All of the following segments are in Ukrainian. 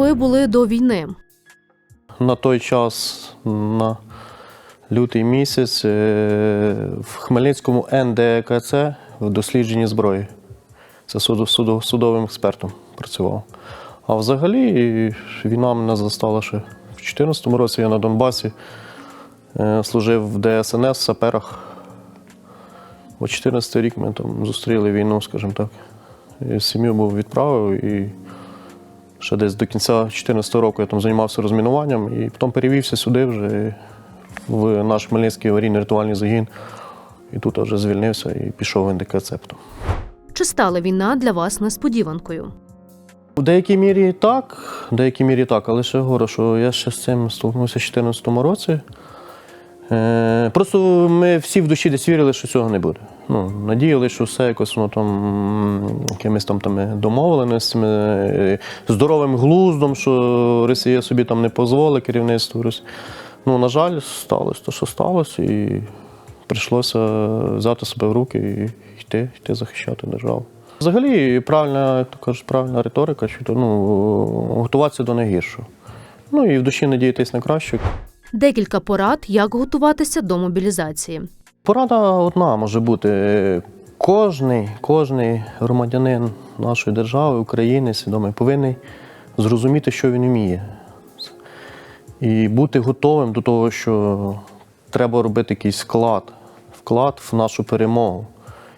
ви були до війни? На той час, на лютий місяць, е, в Хмельницькому НДКЦ в дослідженні зброї. Це судовим експертом працював. А взагалі війна мене застала ще в 2014 році. Я на Донбасі е, служив в ДСНС в саперах. У 14 рік ми там зустріли війну, скажімо так. І сім'ю був відправив і ще десь до кінця 2014 року я там займався розмінуванням і потім перевівся сюди вже в наш Хмельницький аварійний рятувальний загін. І тут вже звільнився і пішов в потім. Чи стала війна для вас несподіванкою? У деякій мірі так, в деякій мірі так, але ще говорю, що я ще з цим столкнувся в 2014 році. Е, просто ми всі в душі десь вірили, що цього не буде. Ну, надіялися, що все якось воно там якимись там, там домовленостями, е, здоровим глуздом, що Росія собі там не дозволить керівництву Росії. Ну, на жаль, сталося те, що сталося, і прийшлося взяти себе в руки і йти, йти захищати державу. Взагалі, правильна, кажуть, правильна риторика, що ну, готуватися до найгіршого. Ну і в душі надіятись на краще. Декілька порад, як готуватися до мобілізації. Порада одна може бути. Кожний, кожний громадянин нашої держави, України, свідомий, повинен зрозуміти, що він вміє. І бути готовим до того, що треба робити якийсь вклад, вклад в нашу перемогу.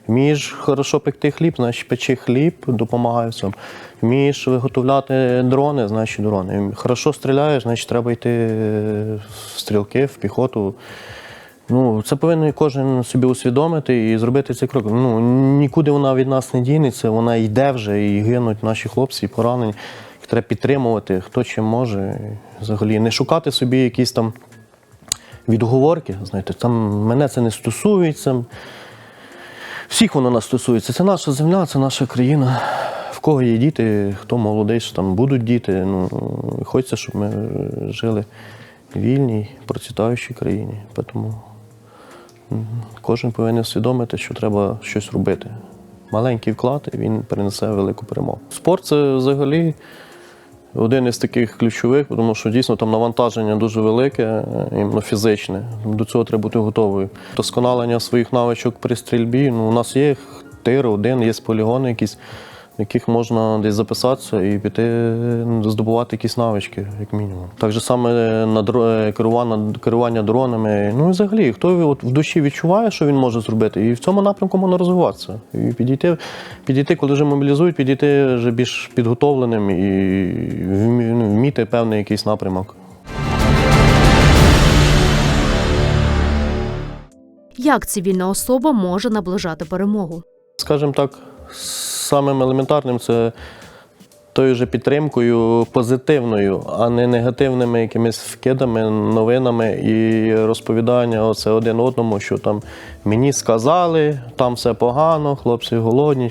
Вмієш хорошо пекти хліб, значить печи хліб, допомагай в цьому. Вмієш виготовляти дрони, значить дрони. Хорошо стріляєш, значить треба йти в стрілки, в піхоту. Ну, це повинен кожен собі усвідомити і зробити цей крок. Ну, нікуди вона від нас не дінеться, вона йде вже і гинуть наші хлопці, і поранені. Їх треба підтримувати, хто чим може. Взагалі, не шукати собі якісь там відговорки. Знаєте, там мене це не стосується. Всіх воно нас стосується. Це наша земля, це наша країна. В кого є діти, хто молодий, що там будуть діти. Ну, хочеться, щоб ми жили в вільній, процвітаючій країні. Тому кожен повинен усвідомити, що треба щось робити. Маленький вклад, він принесе велику перемогу. Спорт це взагалі один із таких ключових, тому що дійсно там навантаження дуже велике, е, іменно фізичне. До цього треба бути готовою. Досконалення своїх навичок при стрільбі. Ну, у нас є тир один, є полігони якісь, в яких можна десь записатися і піти здобувати якісь навички, як мінімум. Так же саме на дро- е, керування, керування дронами. Ну і взагалі, хто от в душі відчуває, що він може зробити, і в цьому напрямку можна розвиватися. І підійти, підійти, коли вже мобілізують, підійти вже більш підготовленим і ну, вміти певний якийсь напрямок. Як цивільна особа може наближати перемогу? Скажімо так, самим елементарним це тою же підтримкою позитивною, а не негативними якимись вкидами, новинами і розповідання оце один одному, що там мені сказали, там все погано, хлопці голодні.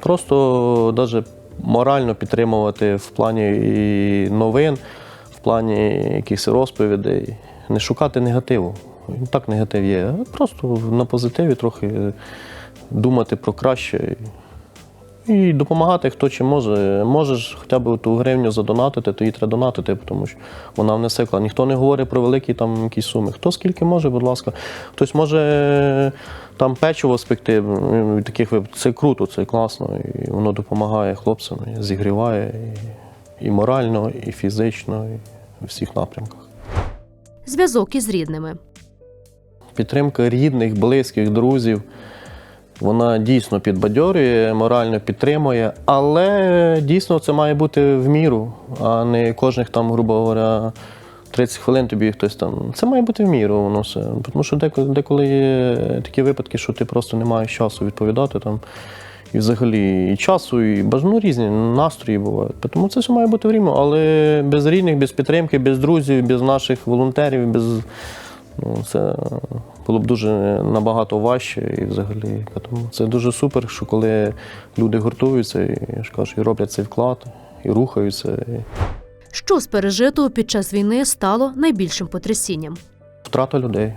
Просто навіть морально підтримувати в плані і новин, в плані якихось розповідей, не шукати негативу. Так негатив є, просто на позитиві трохи думати про краще. І допомагати, хто чим може. Можеш хоча б ту гривню задонатити, то її треба донатити, тому що вона внесе вклад. Ніхто не говорить про великі там якісь суми. Хто скільки може, будь ласка. Хтось може там печиво спекти. ну, Таких це круто, це класно. І воно допомагає хлопцям, і зігріває і, і морально, і фізично, і у всіх напрямках. Зв'язок із рідними. Підтримка рідних, близьких, друзів. Вона дійсно підбадьорює, морально підтримує, але дійсно це має бути в міру, а не кожних там, грубо говоря, 30 хвилин тобі хтось там. Це має бути в міру воно все. Тому що деколи, деколи є такі випадки, що ти просто не маєш часу відповідати там. І взагалі і часу, і ну, різні настрої бувають. Тому це все має бути в рівно, але без рідних, без підтримки, без друзів, без наших волонтерів, без Ну, це було б дуже набагато важче і взагалі. Тому це дуже супер, що коли люди гуртуються і, я ж кажу, і роблять цей вклад, і рухаються. І... Що з пережитого під час війни стало найбільшим потрясінням? Втрата людей,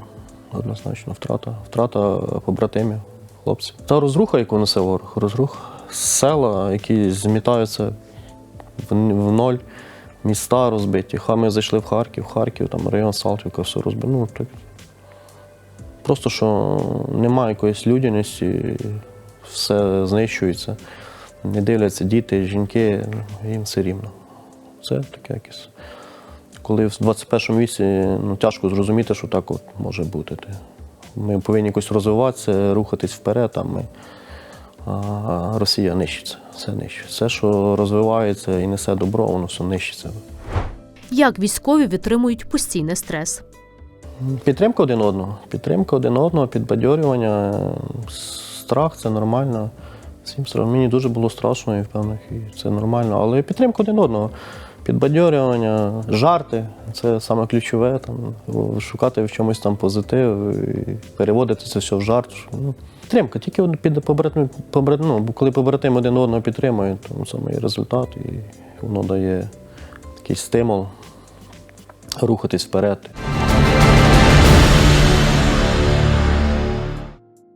однозначно, втрата, втрата побратимів, хлопців. Та розруха, яку несе ворог, розрух. Села, які змітаються в, в ноль, міста розбиті. Ха ми зайшли в Харків, Харків, там район Салтівка, все розбито. Ну, так. Просто що немає якоїсь людяності, все знищується. Не дивляться діти, жінки, їм все рівно. Це таке якесь. Коли в 21 віці ну, тяжко зрозуміти, що так от може бути. Ми повинні якось розвиватися, рухатись вперед, а ми. А Росія нищиться, все нищить. Все, що розвивається і несе добро, воно все нищиться. Як військові відтримують постійний стрес? Підтримка один одного. Підтримка один одного, підбадьорювання, страх це нормально. Всім страшно. Мені дуже було страшно і впевнених, і це нормально. Але підтримка один одного. Підбадьорювання, жарти це саме ключове. Там, шукати в чомусь там позитив, і переводити це все в жарт. Ну, підтримка, тільки під побратим, побрат- ну, коли побратим один одного підтримує, то саме і результат, і воно дає такий стимул рухатись вперед.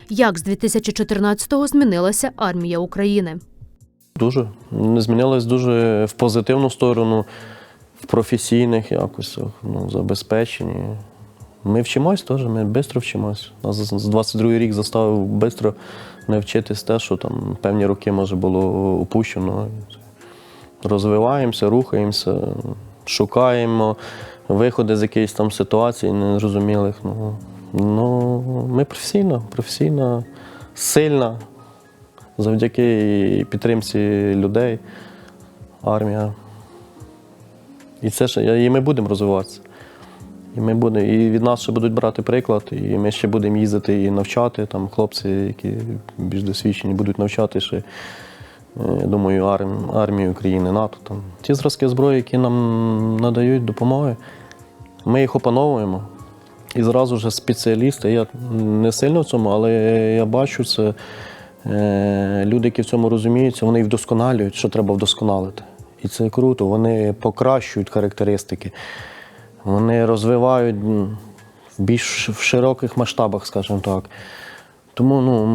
Як з 2014-го змінилася армія України? Дуже. Не змінилось дуже в позитивну сторону, в професійних якостях, ну, забезпеченні. Ми вчимось теж, ми швидко вчимось. Нас з 22 рік заставив швидко навчитись те, що там певні роки може було упущено. Розвиваємося, рухаємося, шукаємо виходи з якоїсь там ситуації незрозумілих. Ну, ну, ми професійна, професійна, сильна, завдяки підтримці людей, армія. І це ще, і ми будемо розвиватися. І ми будемо, і від нас ще будуть брати приклад, і ми ще будемо їздити і навчати. Там хлопці, які більш досвідчені, будуть навчати ще, е, я думаю, армію країни НАТО. Там. Ті зразки зброї, які нам надають допомоги, ми їх опановуємо. І зразу ж спеціалісти. Я не сильно в цьому, але я бачу це. Е, Люди, які в цьому розуміються, вони вдосконалюють, що треба вдосконалити. І це круто. Вони покращують характеристики, вони розвивають в більш в широких масштабах, скажімо так. Тому ну,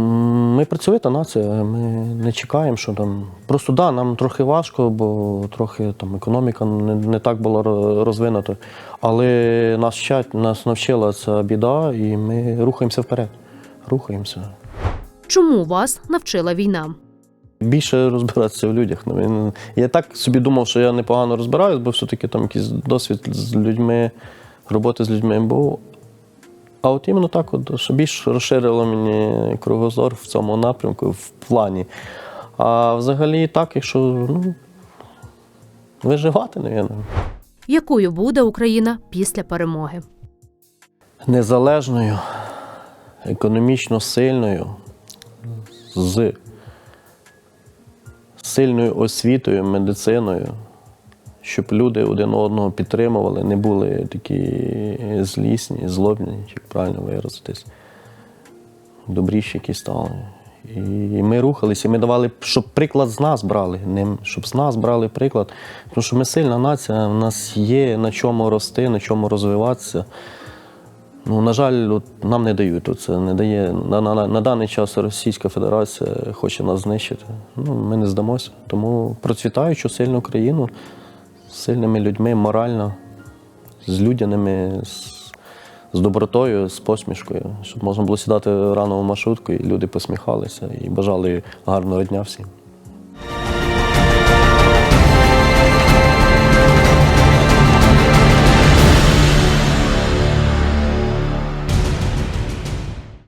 ми працьовита нація, ми не чекаємо, що там. Просто да, нам трохи важко, бо трохи там економіка не, не так була розвинута. Але нас вчать, нас навчила ця біда, і ми рухаємося вперед. Рухаємося. Чому вас навчила війна? Більше розбиратися в людях. Ну, Я так собі думав, що я непогано розбираюсь, бо все-таки там якийсь досвід з людьми, роботи з людьми був. А от іменно так, от, що більш розширило мені кругозор в цьому напрямку, в плані. А взагалі так, якщо ну, виживати, навіть. Якою буде Україна після перемоги? незалежною, економічно сильною, з сильною освітою, медициною, щоб люди один одного підтримували, не були такі злісні, злобні, як правильно виразитись, добріші які стали. І ми рухалися, і ми давали, щоб приклад з нас брали, не, щоб з нас брали приклад. Тому що ми сильна нація, в нас є на чому рости, на чому розвиватися. Ну, на жаль, от нам не дають. От Це не дає на, на, на даний час Російська Федерація хоче нас знищити. Ну, ми не здамося. Тому процвітаючу сильну країну сильними людьми, морально, з людяними, з, з добротою, з посмішкою, щоб можна було сідати рано в маршрутку, і люди посміхалися і бажали гарного дня всім.